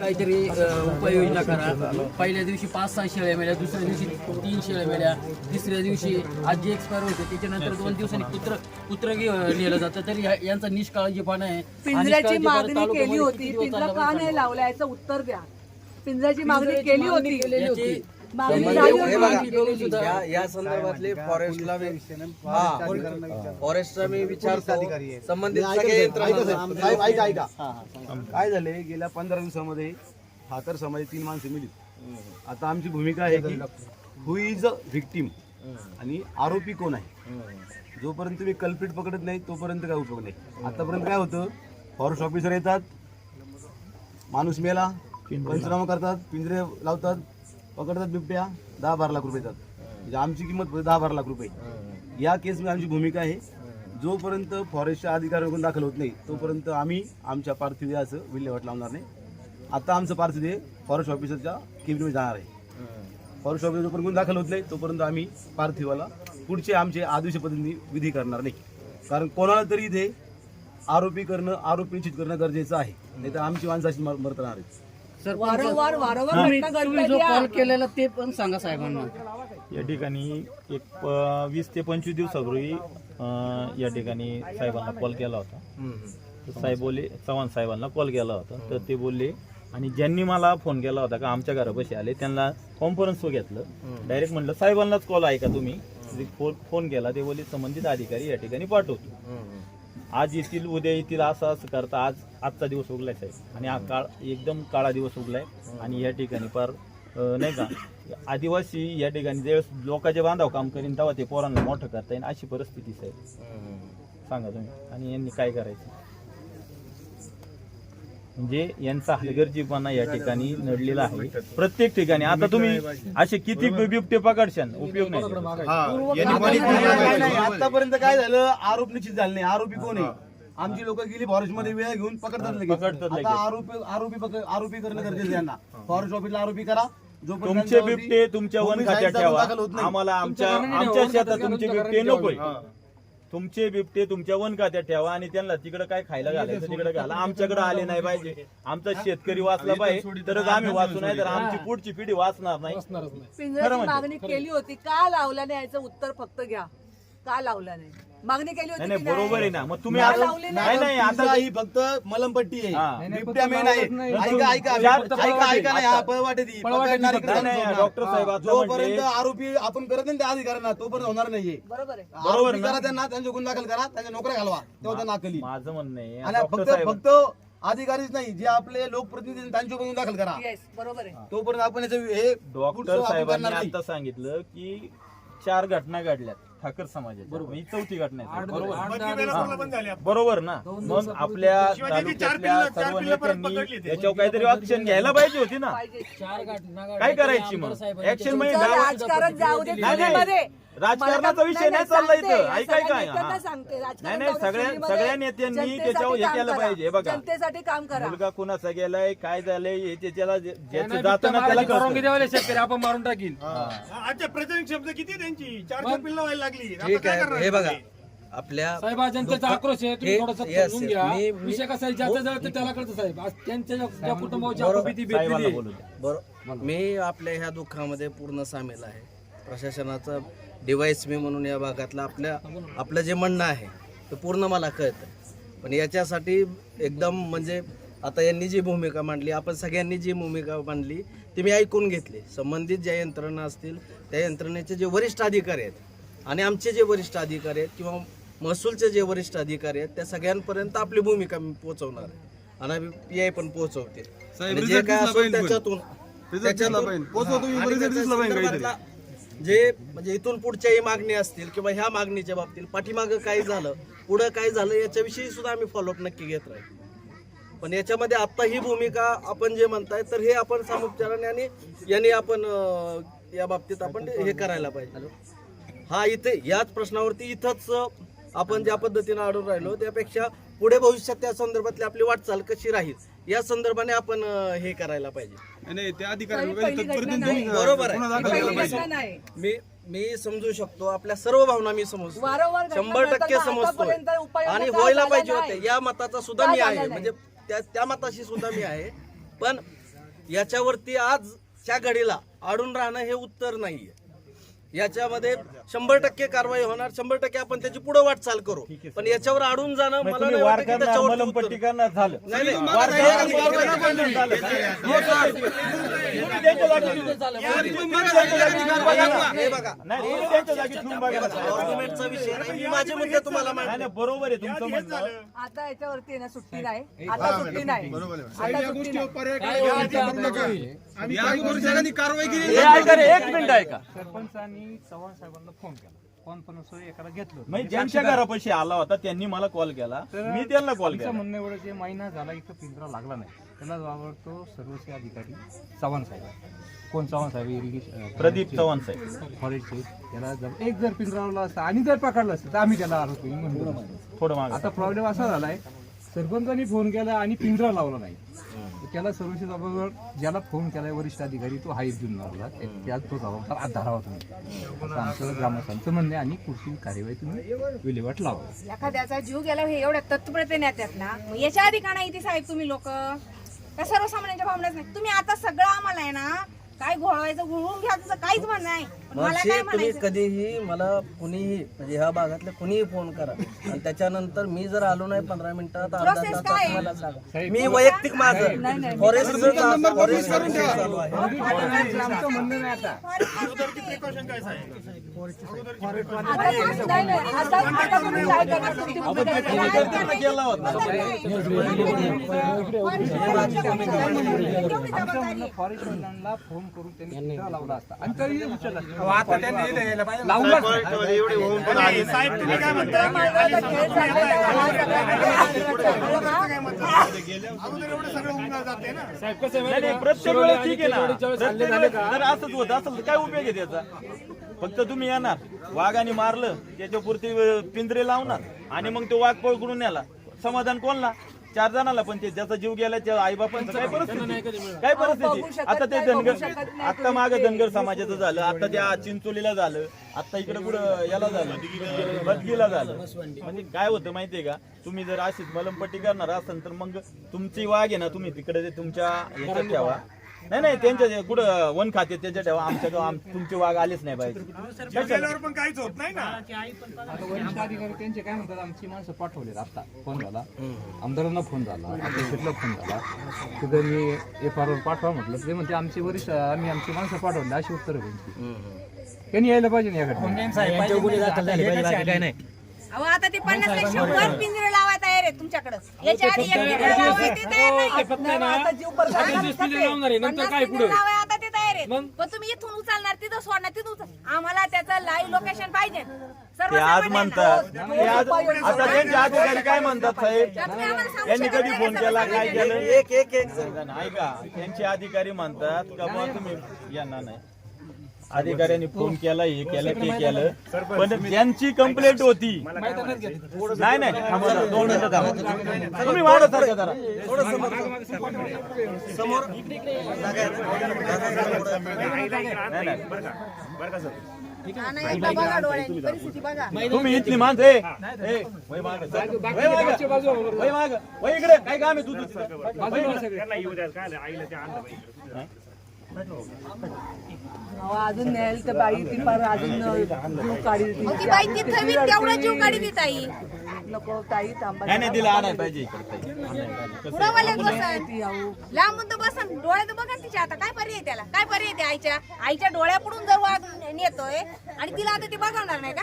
काहीतरी उपाययोजना करा. पहिल्या दिवशी पाच सहा शेळ्या मेल्या दुसऱ्या दिवशी तीन शेळ्या मेल्या तिसऱ्या दिवशी आज जे एक्सपायर होते त्याच्यानंतर दोन दिवसांनी कुत्र कुत्र नेलं जातं. तरी ह्या- यांचा निष्काळजीपणा आहे. पिंजऱ्याची निष्काळजीपणा मागणी तालुक्यामध्ये केली होती किती दिवस पिंजरा का नाही लावला याचं उत्तर द्या. पिंजऱ्याची मागणी केली होती. या या संदर्भातले फॉरेस्टला मी- हा फॉरेस्टला मी विचारतो. संबंधित सगळे यंत्रणा साहेब ऐका ऐका काय झाले गेल्या पंधरा दिवसामध्ये ठाकर समाज तीन माणसं मिली. आता आमची भूमिका आहे की हु इज अ व्हिक्टीम आणि आरोपी कोण आहे? जोपर्यंत तुम्ही कल्पिट पकडत नाही तोपर्यंत काय उपयोग नाही. आतापर्यंत काय होतं फॉरेस्ट ऑफिसर येतात माणूस मेला पंचनामा करतात पिंजरे लावतात पकडतात बिबट्या दहा बारा लाख रुपये जातात म्हणजे आमची किंमत दहा बारा लाख रुपये. या केसमध्ये आमची भूमिका आहे. जोपर्यंत फॉरेस्टच्या अधिकाऱ्यांकडून दाखल होत नाही तोपर्यंत आम्ही आमच्या पार्थिव देहाचं विल्हेवाट लावणार नाही. आता आमचं पार्थिव देह फॉरेस्ट ऑफिसरच्या केबिनमध्ये जाणार आहे. फॉरेस्ट ऑफिसर जोपर्यंत गुन्हा दाखल होत नाही तोपर्यंत आम्ही पार्थिवाला पुढचे आमचे आदिवशी पद्धतीने विधी करणार नाही. कारण कोणाला तरी इथे आरोपी करणं आरोपी निश्चित करणं गरजेचं आहे. नाही तर आमची माणसाची मरत राहणार आहे वारंवार वारंवार तुम्ही घटना तुम्ही घडतात जो या. कॉल केलेला ते पण सांगा साहेबांना. या ठिकाणी एक प- वीस ते पंचवीस दिवसापूर्वी अं, या ठिकाणी साहेबांना कॉल केला होता. तर साहेब बोलले चव्हाण साहेबांना कॉल केला होता. तर ते बोलले आणि ज्यांनी मला फोन केला होता का आमच्या घरापाशी आले त्यांना कॉन्फरन्स घेतलं. डायरेक्ट म्हटलं साहेबांनाच कॉल आहे का तुम्ही? जे फो- फोन केला ते बोलले संबंधित अधिकारी या ठिकाणी पाठवतो. आज येतील उद्या येतील असं असं करता आज आजचा दिवस उगलाय साहेब. आणि हा काळ एकदम काळा दिवस उगलाय. आणि या ठिकाणी फार अं, नाही का आदिवासी या ठिकाणी ज्यावेळेस लोकांचे बांधाव काम करीन तेव्हा ते पोरांना मोठं करता येईल अशी परिस्थिती साहेब. सांगा तुम्ही. आणि यांनी काय करायचं? म्हणजे यांचा हलगर्जीपणा या ठिकाणी नडलेला आहे. प्रत्येक ठिकाणी. आता तुम्ही असे किती बिबटे पकडशाल उपयोग नाही. आतापर्यंत काय झालं? आरोप निश्चित झाले नाही. आरोपी कोण आहे? आमची लोक गेली फॉरेस्टमध्ये वेळ घेऊन पकडतात लगेच. आता आरोपी आरोपी पकड- आरोपी करणं गरजेचं यांना. फॉरेस्ट ऑफिसला आरोपी करा. तुमचे बिबटे तुमच्या वन खात्यात ठेवा. दाखल होत नाही. आम्हाला आमच्या आमच्या शेतात तुमचे बिबटे नकोय. तुमचे बिबटे तुमच्या वन खात्यात ठेवा आणि त्यांना तिकडे काय खायला घालायचं तिकडे घाला. आमच्याकडे आले नाही पाहिजे. आमचा शेतकरी वाचला पाहिजे. तरच आम्ही वाचू नाही तर आमची पुढची पिढी वाचणार नाही. पिंजऱ्याची म्हणजे. मागणी केली होती. का लावला नाही? याचं उत्तर फक्त घ्या. का लावला नाही? मागणी केली होती नाही की? बरोबर आहे ना. मग तुम्ही नाही आता नाही? नाही आता आता ही फक्त मलमपट्टी हा. आहे बिबट्या मेन आहे. ऐका ऐका चार- ऐका ऐका नाही. हा पळवाटे ती. पकडणारी नाही, नाही, कडक डॉक्टर साहेब आता जोपर्यंत आरोपी आपण करत नाही त्या अधिकाऱ्यांना तोपर्यंत होणार नाहीये. बरोबर आहे. बरोबर आरोपी ना? करा त्यांना त्यांचे गुन्हा दाखल करा त्यांच्या नोकऱ्या घालवा. तेव्हा त्यांना अकली माझं म्हणणं आहे आणि डॉक्टर फक्त साहेब फक्त अधिकारीच नाही जे आपले लोकप्रतिनिधी आहेत, त्यांच्यावर गुन्हा दाखल करा. येस बरोबर आहे. तोपर्यंत आपण याचं हे डॉक्टर आपण साहेबांनी करणार नाही. आता सांगितलं की चार घटना घडल्यात. ठाकर समाजाच्या ही चौथी घटना आहे. बरोबर. बरोबर ना. मग आपल्या तालुक्यातल्या सर्व नेत्यांनी याच्यावर काहीतरी ऍक्शन घ्यायला पाहिजे होती ना. पाहिजे. चार घटना काय करायची मग? ऍक्शन म्हणजे तुमचं गावात- राजकारण जाऊ दे. नाही, नाही. चुलीमध्ये. राजकारणाचा विषय नाही चालला सांगते, इथं. ऐकाय काय? नेत्यांना हा. सांगते, राजकारण नाही, नाही, सगळ्या- चुलीमध्ये. सगळ्या नेत्यांनी त्याच्यावर हे केलं. पाहिजे, बघा. जनतेसाठी काम करा मुलगा कुणाचा गेलाय काय झालंय हे त्याच्याला जे- ज्याचं जातं ना त्याला परवानगी कळतं. द्यावाले शेतकरी आपण मारून टाकील अच्छा प्रत्येक शब्द किती आहे त्यांची चार चार पिल्लं व्हायला लागली आता ठीक काय आहे करणार हे बघा तुम्ही? आपल्या साहेब आज जनतेचा आक्रोश आहे तुम्ही हे- थोडंसं yes, समजून yes. घ्या मी- मी- विषय कसा आहे ज्याचं जळतं त्याला कळतं साहेब आज त्यांच्या ज्या- ज्या कुटुंबाची बरोबर. आपण भीती साहेबांना भेटलेली बोलू द्या. बरोबर मी आपल्या ह्या दुःखामध्ये पूर्ण सामील आहे प्रशासनाचा डिवाइस मी म्हणून या भागातलं आपल्या आपलं जे म्हणणं आहे ते पूर्ण मला कळतं. पण याच्यासाठी एकदम म्हणजे आता यांनी जी भूमिका मांडली आपण सगळ्यांनी जी भूमिका मांडली ती मी ऐकून घेतली. संबंधित ज्या यंत्रणा असतील त्या यंत्रणेचे जे वरिष्ठ अधिकारी आहेत आणि आमचे जे वरिष्ठ अधिकारी आहेत किंवा महसूलचे जे वरिष्ठ अधिकारी आहेत त्या सगळ्यांपर्यंत आपली भूमिका मी पोहोचवणार आहे. आणि पी आय पण पोहोचवते जे काय असेल त्याच्यातून त्याच्यातून- जे म्हणजे इथून पुढच्याही मागणी असतील किंवा ह्या मागणीच्या बाबतीत पाठीमागं काय झालं पुढं काय झालं याच्याविषयी सुद्धा आम्ही फॉलोअप नक्की घेत राहील पण याच्यामध्ये आत्ता ही भूमिका आपण जे म्हणताय तर हे आपण सामुपचाराने आणि यांनी आपण या बाबतीत आपण हे करायला पाहिजे. हा इथे याच प्रश्नावरती इथंच आपण ज्या पद्धतीनं आढळून राहिलो त्यापेक्षा पुढे भविष्यात त्या संदर्भातली आपली वाटचाल कशी राहील या संदर्भाने आपण हे करायला पाहिजे. नाही त्या. बरोबर आहे. ही मी मी समजू शकतो आपल्या सर्व भावना मी समजतो. शंभर टक्के उपाययोजना आणि व्हायला पाहिजे? होते. या मताचा सुद्धा मी आहे? म्हणजे त्या त्या मताशी सुद्धा मी आहे. पण याच्यावरती आजच्या घडीला अडून राहणं हे उत्तर नाहीये. याच्यामध्ये शंभर टक्के कारवाई होणार. शंभर टक्के आपण त्याची पुढे वाटचाल करू. पण याच्यावर अडून जाणं मला नाही वाटत की झालं. नाही, नाही. बरोबर आहे तुमचं म्हणणं आता याच्यावरती आहे ना सुट्टी नाही. आता सुट्टी नाही. आता सुट्टी नाही. हे ऐका रे, एक मिनिट ऐका. सरपंचांनी चव्हाण साहेबांना फोन केला. कॉन्फरन्सवर एकाला घेतलं होतं. म्हणजे ज्यांच्या घरापाशी आला होता त्यांनी मला कॉल. केला मी त्यांना कॉल आमचं केला. म्हणणं एवढं जे महिना झाला इथं पिंजरा लागला नाही. त्याला आवडतो सर्वस्वी अधिकारी चव्हाण साहेब आहे. कोण चव्हाण साहेब? इरिगेशन प्रदीप चव्हाण साहेब. फॉरेस्टचे त्याला जर एक जर पिंजरा लावला असता आणि जर पकडलं असतं तर आम्ही त्याला आरोपी म्हणलो नसतो. थोडं माग. आता प्रॉब्लेम असा झालाय सरपंचांनी फोन केला आणि पिंजरा लावला नाही. त्याला सर्वशी जबाबदार ज्याला फोन केलाय वरिष्ठ अधिकारी तो हाईट देऊन लावला त्यात तो जबाबदार आज धरावा तुम्ही. असं आमचं ग्रामस्थांचं म्हणणे आहे आणि पुढची कार्यवाही तुम्ही विल्हेवाट लावा. एखाद्याचा जीव गेला हे एवढ्या तत्परते नेत्यात ना? मग याच्या आधी का नाही ते साहेब तुम्ही लोक? का सर्वसामान्यांच्या भावनाच नाही. तुम्ही आता सगळं आम्हाला आहे ना काय घोळवायचं घोळवून घ्या तुझं काहीच म्हणणं नाही. मला काय तुम्ही म्हणायचं? कधीही मला कुणीही म्हणजे ह्या भागातले कुणीही फोन करा. आणि त्याच्यानंतर मी जर आलो नाही पंधरा मिनिटात अर्धा Process तासात काय आहे? मला सांगा. मी वैयक्तिक माझं. फॉरेस्ट फॉरेस्ट चालू आहे. आमचं म्हणणं नाही आता. आता नाही, नाही. आता आता तुम्ही काय करणार तुमची भूमिका काय? त्यांना केला होता. आमचं म्हणणं फॉरेस्ट फोन करून त्यांनी लावला असता. आणि तरी उचलला. लावला साहेब तुम्ही काय म्हणता? आता खेळ चाललेला आहे. सगळा अगोदर एवढं सगळं होऊन जाते ना? नाही, नाही, प्रत्येक वेळेस ठीक आहे ना. प्रत्येक वेळेस जर असंच होत असेल तर काय उपयोग आहे त्याचा? फक्त तुम्ही येणार वाघाने मारलं त्याच्या पुरती पिंजरे लावणार आणि मग तो वाघ पळकडून नेला. समाधान कोणला? चार जणाला पण ते ज्याचा जीव गेला त्या आई बापांचं काय परिस्थिती? काय परिस्थिती? आता ते धनगर आता मागे धनगर समाजाचं झालं आता त्या चिंचोलीला झालं आता इकडे कुठं याला झालं बदगीला झालं. म्हणजे काय होतं माहितीये का? तुम्ही जर अशीच मलमपट्टी करणार असाल तर मग तुमची वाघ आहे ना तुम्ही तिकडे ते तुमच्या याच्यात ठेवा. नाही नाही त्यांच्या जे कुठं वन खाते त्याच्या ठेवा आमच्या गाव आम- तुमचे वाघ आलेच नाही पाहिजे जीव गेल्यावर पण काहीच होत नाही ना. आता वरिष्ठ अधिकारी त्यांचे काय म्हणतात आमची माणसं पाठवलेत आता फोन झाला. आमदारांना फोन झाला अध्यक्षला फोन झाला. तिथं मी एफ आर पाठवा म्हटलं ते म्हणते आमचे वरिष्ठ आम्ही आमची माणसं पाठवली अशी उत्तर त्यांची. त्यांनी यायला पाहिजे ना याकडे अहो आता ते पन्नास पिंजरे लावा तयार आहे तुमच्याकडे याच्या आधी एक पिंजरा लावायला ते तयार नाही आता जीव परत पन्नास पिंजरे लावाय आता ते तयार आहेत पण तुम्ही इथून उचलणार तिथं सोडणार तिथं उचल आम्हाला त्याचं लाईव्ह लोकेशन पाहिजे ते आज म्हणतात ते आज आता त्यांचे अधिकारी काय म्हणतात साहेब यांनी कधी फोन केला काय केलं एक एक एक ऐका त्यांचे अधिकारी म्हणतात का बुवा तुम्ही यांना नाही अधिकाऱ्यांनी फोन केला हे केलं ते केलं पण ज्यांची कंप्लेंट होती नाही नाही थांबा जरा, दोन मिनिटं थांबा तुम्ही वाढत सारखं जरा समोर जागा आहे ना? नाही नाही बघा डोळ्यांनी परिस्थिती बघा तुम्ही इथली माणसं ए, ए, वय मागं, चल. वय मागं, वय मागं, वय इकडे काय काम आहे तुझं अजून न्यायला तर बाई ती फार अजून जीव काढी मग ती बाई तिथं बी तेवढं जीव काढी ती ताई. नको ताई थांबा. नाही नाही तिला आणायला पाहिजे इकडे ताई. पुढं वाल्यात बसन ती अहो. लांबून तर बसन डोळ्यात बघा तिच्या आता. काय पर्याय त्याला? काय पर्याय ते आईच्या? आईच्या डोळ्यापुढून जर वाघ नेतोय आणि तिला आता ते बघवणार नाही का?